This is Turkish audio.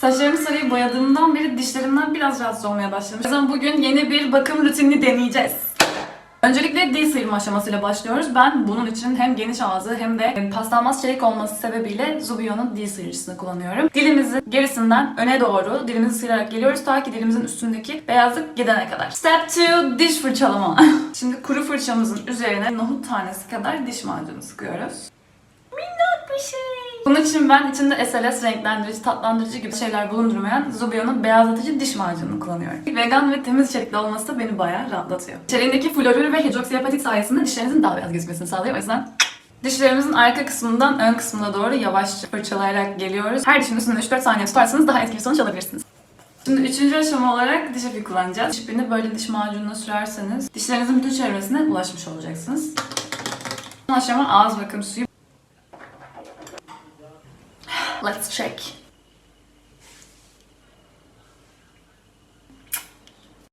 Saçlarımı sarıyı boyadığımdan beri dişlerimden biraz rahatsız olmaya başlamış. O yüzden bugün yeni bir bakım rutinini deneyeceğiz. Öncelikle dil sıyırma aşamasıyla başlıyoruz. Ben bunun için hem geniş ağzı hem de paslanmaz çelik olması sebebiyle Zubio'nun dil sıyırıcısını kullanıyorum. Dilimizi gerisinden öne doğru dilimizi sıyırarak geliyoruz ta ki dilimizin üstündeki beyazlık gidene kadar. Step 2 diş fırçalama. Şimdi kuru fırçamızın üzerine nohut tanesi kadar diş macunu sıkıyoruz. Bunun için ben içinde SLS renklendirici, tatlandırıcı gibi şeyler bulundurmayan Zubio'nun beyazlatıcı diş macununu kullanıyorum. Vegan ve temiz içerikli olması da beni bayağı rahatlatıyor. İçeriğindeki florür ve hidroksiapatit sayesinde dişlerinizin daha beyaz gözükmesini sağlıyor. O yüzden Dişlerimizin arka kısmından ön kısmına doğru yavaşça fırçalayarak geliyoruz. Her dişin üstünde 3-4 saniye tutarsanız daha etkili sonuç alabilirsiniz. Şimdi üçüncü aşama olarak diş ipi kullanacağız. Diş ipini böyle diş macununa sürerseniz dişlerinizin bütün çevresine ulaşmış olacaksınız. Son aşama ağız bakım suyu. Let's check.